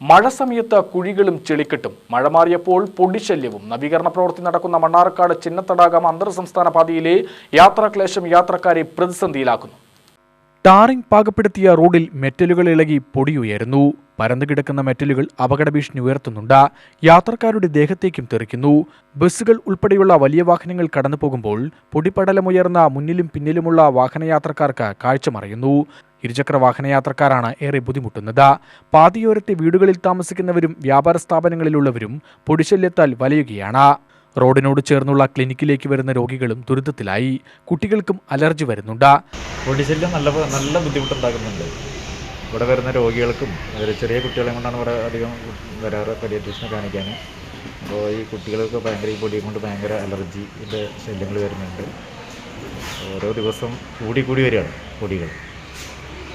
മഴ സമയത്ത് കുഴികളും ചെളിക്കെട്ടും. മഴ മാറിയപ്പോൾ പൊടിശല്യവും. നവീകരണ പ്രവൃത്തി നടക്കുന്ന മണ്ണാർക്കാട് ചിന്നത്തടാകം അന്തർ സംസ്ഥാന പാതയിലെ യാത്രാക്ലേശം യാത്രക്കാരെ പ്രതിസന്ധിയിലാക്കുന്നു. ടാറിംഗ് പാകപ്പെടുത്തിയ റോഡിൽ മെറ്റലുകൾ ഇളകി പൊടിയുയരുന്നു. പരന്നു കിടക്കുന്ന മെറ്റലുകൾ അപകട ഭീഷണി ഉയർത്തുന്നുണ്ട്. യാത്രക്കാരുടെ ദേഹത്തേക്കും തെറിക്കുന്നു. ബസ്സുകൾ ഉൾപ്പെടെയുള്ള വലിയ വാഹനങ്ങൾ കടന്നു പോകുമ്പോൾ പൊടിപടലമുയർന്ന മുന്നിലും പിന്നിലുമുള്ള വാഹനയാത്രക്കാർക്ക് കാഴ്ച മറയുന്നു. ഇരുചക്ര വാഹനയാത്രക്കാരാണ് ഏറെ ബുദ്ധിമുട്ടുന്നത്. പാതിയോരത്തെ വീടുകളിൽ താമസിക്കുന്നവരും വ്യാപാര സ്ഥാപനങ്ങളിലുള്ളവരും പൊടിശല്യത്താൽ വലയുകയാണ്. റോഡിനോട് ചേർന്നുള്ള ക്ലിനിക്കിലേക്ക് വരുന്ന രോഗികളും ദുരിതത്തിലായി. കുട്ടികൾക്കും അലർജി വരുന്നുണ്ട്. പൊടിശല്യം നല്ല നല്ല ബുദ്ധിമുട്ടുണ്ടാക്കുന്നുണ്ട്. ഇവിടെ വരുന്ന രോഗികൾക്കും ചെറിയ കുട്ടികളെ കൊണ്ടാണ് ഇവിടെ അധികം വരാറ് പീഡിയാട്രീഷനെ കാണിക്കാൻ അപ്പോൾ ഈ കുട്ടികൾക്ക് ഭയങ്കര ഈ പൊടിയും കൊണ്ട് ഭയങ്കര അലർജിയുടെ ശല്യങ്ങൾ വരുന്നുണ്ട്. ഓരോ ദിവസം കൂടി കൂടി വരികയാണ് പൊടികൾ.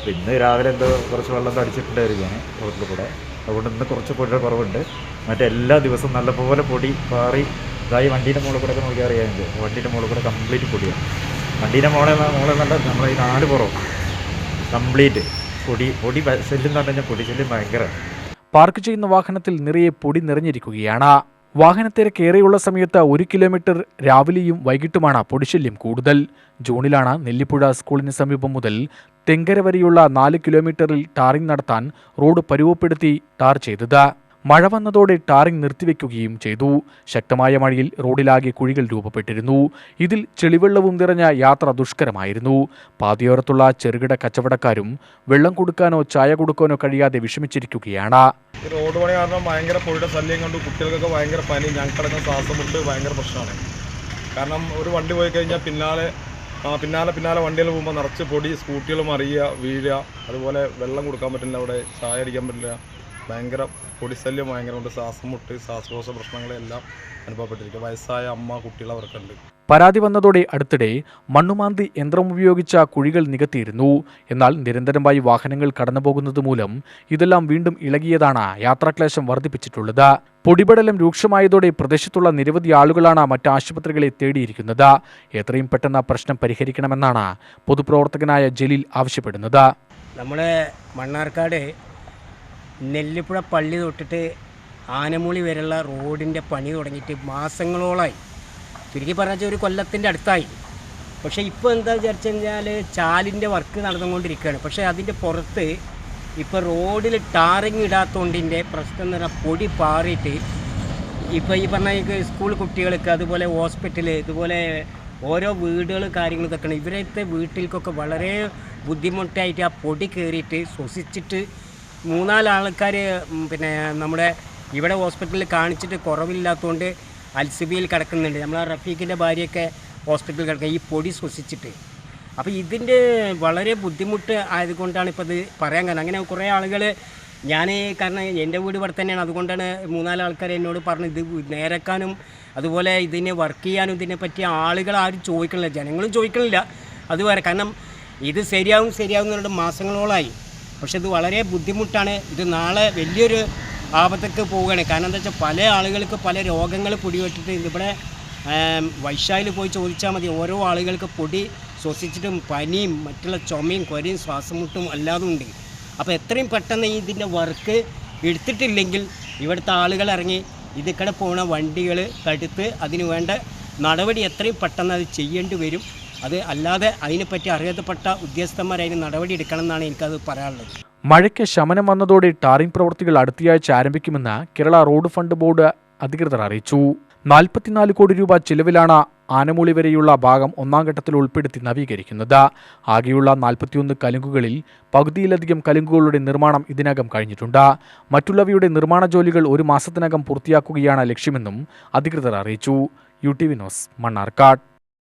ഇന്ന് രാവിലെ എന്തോ കുറച്ച് വെള്ളം തടിച്ചിട്ടുണ്ടായിരിക്കുകയാണ് റോഡിൽ കൂടെ. അതുകൊണ്ട് ഇന്ന് കുറച്ച് പൊടിയുടെ കുറവുണ്ട്. മറ്റെല്ലാ ദിവസവും നല്ലപോലെ പൊടി പാറി ഇതായി വണ്ടീന്റെ മുകളിൽ കൂടെ ഒക്കെ നോക്കിയാൽ അറിയാമെങ്കിൽ വണ്ടീന്റെ മുകളിൽ കൂടെ കംപ്ലീറ്റ് പൊടിയാണ്. വണ്ടീന്റെ മോളെ മോളെ നല്ല നമ്മളെ ഈ നാല് പുറം കംപ്ലീറ്റ് പൊടി പൊടി ശല്യം കഴിഞ്ഞാൽ പൊടി ശല്യം ഭയങ്കരമാണ്. പാർക്ക് ചെയ്യുന്ന വാഹനത്തിൽ നിറയെ പൊടി നിറഞ്ഞിരിക്കുകയാണ്. വാഹനത്തിരക്കേറെയുള്ള സമയത്ത് ഒരു കിലോമീറ്റർ രാവിലെയും വൈകിട്ടുമാണ് പൊടിശല്യം കൂടുതൽ. ജൂണിലാണ് നെല്ലിപ്പുഴ സ്കൂളിന് സമീപം മുതൽ തെങ്കര വരെയുള്ള നാല് കിലോമീറ്ററിൽ ടാറിംഗ് നടത്താൻ റോഡ് പരുവപ്പെടുത്തി ടാർ ചെയ്തത്. മഴ വന്നതോടെ ടാറിംഗ് നിർത്തിവെക്കുകയും ചെയ്തു. ശക്തമായ മഴയിൽ റോഡിലാകെ കുഴികൾ രൂപപ്പെട്ടിരുന്നു. ഇതിൽ ചെളിവെള്ളവും നിറഞ്ഞ യാത്ര ദുഷ്കരമായിരുന്നു. പാതയോരത്തുള്ള ചെറുകിട കച്ചവടക്കാരും വെള്ളം കൊടുക്കാനോ ചായ കൊടുക്കാനോ കഴിയാതെ വിഷമിച്ചിരിക്കുകയാണ്. റോഡ് പണി കാരണം ഭയങ്കര പൊടിയുടെ ശല്യം കൊണ്ട്. കുട്ടികൾക്കൊക്കെ ഭയങ്കര പനി ഞങ്ങൾക്കടക്കം ശ്വാസം മുട്ട് ഭയങ്കര പ്രശ്നമാണ്. കാരണം ഒരു വണ്ടി പോയി കഴിഞ്ഞാൽ പിന്നാലെ പിന്നാലെ പിന്നാലെ വണ്ടികൾ പോകുമ്പോൾ നിറച്ച് പൊടി സ്കൂട്ടികൾ മറിയുക വീഴുക അതുപോലെ വെള്ളം കൊടുക്കാൻ പറ്റില്ല അവിടെ ചായ അടിക്കാൻ പറ്റില്ല. ഭയങ്കര പൊടിശല്യം ഭയങ്കര കൊണ്ട് ശ്വാസം മുട്ട് ശ്വാസകോശ പ്രശ്നങ്ങളെല്ലാം അനുഭവപ്പെട്ടിരിക്കും. വയസ്സായ അമ്മ കുട്ടികൾ അവർക്കുണ്ട്. പരാതി വന്നതോടെ അടുത്തിടെ മണ്ണുമാന്തി യന്ത്രം ഉപയോഗിച്ച കുഴികൾ നികത്തിയിരുന്നു. എന്നാൽ നിരന്തരമായി വാഹനങ്ങൾ കടന്നുപോകുന്നത് മൂലം ഇതെല്ലാം വീണ്ടും ഇളകിയതാണ് യാത്രാക്ലേശം വർദ്ധിപ്പിച്ചിട്ടുള്ളത്. പൊടിപടലം രൂക്ഷമായതോടെ പ്രദേശത്തുള്ള നിരവധി ആളുകളാണ് മറ്റ് ആശുപത്രികളെ തേടിയിരിക്കുന്നത്. എത്രയും പെട്ടെന്ന് പ്രശ്നം പരിഹരിക്കണമെന്നാണ് പൊതുപ്രവർത്തകനായ ജലീൽ ആവശ്യപ്പെടുന്നത്. നമ്മുടെ മണ്ണാർക്കാട് നെല്ലിപ്പുഴ പള്ളി തൊട്ടിട്ട് ആനമൂളി വരെയുള്ള റോഡിന്റെ പണി തുടങ്ങിയിട്ട് മാസങ്ങളോളമായി ചുരുക്കി പറഞ്ഞാൽ ഒരു കൊല്ലത്തിന്റെ അടുത്തായി. പക്ഷേ ഇപ്പോൾ എന്താ വിചാരിച്ചു കഴിഞ്ഞാൽ ചാലിന്റെ വർക്ക് നടന്നുകൊണ്ടിരിക്കുകയാണ്. പക്ഷേ അതിന്റെ പുറത്ത് ഇപ്പോൾ റോഡിൽ ടാറിങ് ഇടാത്തതുകൊണ്ടിന്റെ പ്രശ്നം എന്ന് പറഞ്ഞാൽ പൊടി പാറിയിട്ട് ഇപ്പോൾ ഈ പറഞ്ഞ സ്കൂൾ കുട്ടികൾക്ക് അതുപോലെ ഹോസ്പിറ്റൽ ഇതുപോലെ ഓരോ വീടുകൾ കാര്യങ്ങൾ ഇതൊക്കെ ഇവരത്തെ വീട്ടിലേക്കൊക്കെ വളരെ ബുദ്ധിമുട്ടായിട്ട് ആ പൊടി കയറിയിട്ട് ശ്വസിച്ചിട്ട് മൂന്നാൽ ആൾക്കാർ പിന്നെ നമ്മുടെ ഇവിടെ ഹോസ്പിറ്റലിൽ കാണിച്ചിട്ട് കുറവില്ലാത്തതുകൊണ്ട് അൽസിബിയിൽ കിടക്കുന്നുണ്ട്. ആ റഫീഖിന്റെ ഭാര്യയൊക്കെ ഹോസ്പിറ്റലിൽ കിടക്കുക ഈ പൊടി ശ്വസിച്ചിട്ട്. അപ്പോൾ ഇതിന്റെ വളരെ ബുദ്ധിമുട്ട് ആയതുകൊണ്ടാണ് ഇപ്പോൾ ഇത് പറയാൻ കാരണം. അങ്ങനെ കുറേ ആളുകൾ ഞാൻ കാരണം എന്റെ വീട് ഇവിടെ തന്നെയാണ്. അതുകൊണ്ടാണ് മൂന്നാൽ ആൾക്കാർ എന്നോട് പറഞ്ഞ് ഇത് നേരക്കാനും അതുപോലെ ഇതിനെ വർക്ക് ചെയ്യാനും ഇതിനെ പറ്റി ആളുകൾ ആരും ചോദിക്കണില്ല. ജനങ്ങളും ചോദിക്കണില്ല. അതുവരെ കാരണം ഇത് ശരിയാവും ശരിയാവും എന്നുള്ള മാസങ്ങളോളമായി പക്ഷെ ഇത് വളരെ ബുദ്ധിമുട്ടാണ്. ഇത് നാളെ വലിയൊരു ആപത്തേക്ക് പോവുകയാണ്. കാരണം എന്താ വെച്ചാൽ പല ആളുകൾക്ക് പല രോഗങ്ങൾ പൊടിവെട്ടിട്ട് ഇവിടെ വൈശാലിൽ പോയി ചോദിച്ചാൽ മതി. ഓരോ ആളുകൾക്ക് പൊടി ശ്വസിച്ചിട്ടും പനിയും മറ്റുള്ള ചുമയും കൊരയും ശ്വാസമുട്ടും അല്ലാതെ ഉണ്ട്. അപ്പോൾ എത്രയും പെട്ടെന്ന് ഇതിന്റെ വർക്ക് എടുത്തിട്ടില്ലെങ്കിൽ ഇവിടുത്തെ ആളുകൾ ഇറങ്ങി ഇതിക്കടെ പോണ വണ്ടികൾ തടുത്ത് അതിന് വേണ്ട നടപടി എത്രയും പെട്ടെന്ന് അത് ചെയ്യേണ്ടി വരും. അത് അല്ലാതെ അതിനെപ്പറ്റി അറിയപ്പെട്ട ഉദ്യോഗസ്ഥന്മാർ അതിന് നടപടി എടുക്കണം എന്നാണ് എനിക്കത് പറയാനുള്ളത്. മഴയ്ക്ക് ശമനം വന്നതോടെ ടാറിംഗ് പ്രവൃത്തികൾ അടുത്തയാഴ്ച ആരംഭിക്കുമെന്ന് കേരള റോഡ് ഫണ്ട് ബോർഡ് അധികൃതർ അറിയിച്ചു. നാൽപ്പത്തിനാല് കോടി രൂപ ചിലവിലാണ് ആനമൂളി വരെയുള്ള ഭാഗം ഒന്നാം ഘട്ടത്തിൽ ഉൾപ്പെടുത്തി നവീകരിക്കുന്നത്. ആകെയുള്ള നാൽപ്പത്തിയൊന്ന് കലുങ്കുകളിൽ പകുതിയിലധികം കലുങ്കുകളുടെ നിർമ്മാണം ഇതിനകം കഴിഞ്ഞിട്ടുണ്ട്. മറ്റുള്ളവയുടെ നിർമ്മാണ ജോലികൾ ഒരു മാസത്തിനകം പൂർത്തിയാക്കുകയാണ് ലക്ഷ്യമെന്നും അധികൃതർ അറിയിച്ചു. U T V news Mannarkkad.